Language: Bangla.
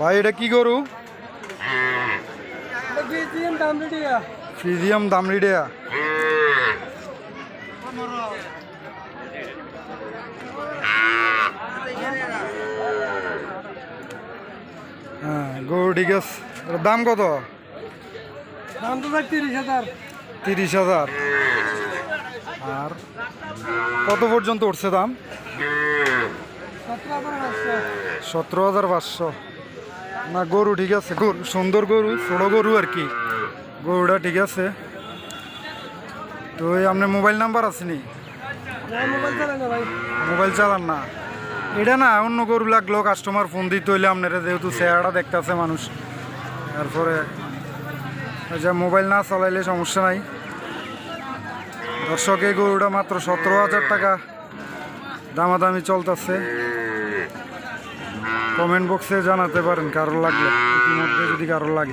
ভাই এটা কি গরু? ফ্রিজিয়াম দামরিডিয়া। হ্যাঁ গরু ঠিক আছে। দাম কত? দাম তো তিরিশ হাজার। তিরিশ হাজার। আর কত পর্যন্ত উঠছে দাম? সতেরো হাজার পাঁচশো। না গরু ঠিক আছে গরু সুন্দর গরু ছোটো গরু আর কি। গরুটা ঠিক আছে। তো আপনার মোবাইল নাম্বার আসেনি মোবাইল চালান না। এটা না অন্য গরু লাগল কাস্টমার ফোন দিতে হইলে আপনারা যেহেতু চেহারাটা দেখতেছে মানুষ। তারপরে যে মোবাইল না চালাইলে সমস্যা নাই। দর্শক, এই গরুটা মাত্র সতেরো হাজার টাকা। দামাদামি চলতেছে। কমেন্ট বক্সে জানাতে পারেন, কারোর লাগলে। ইতিমধ্যে যদি কারোর লাগে।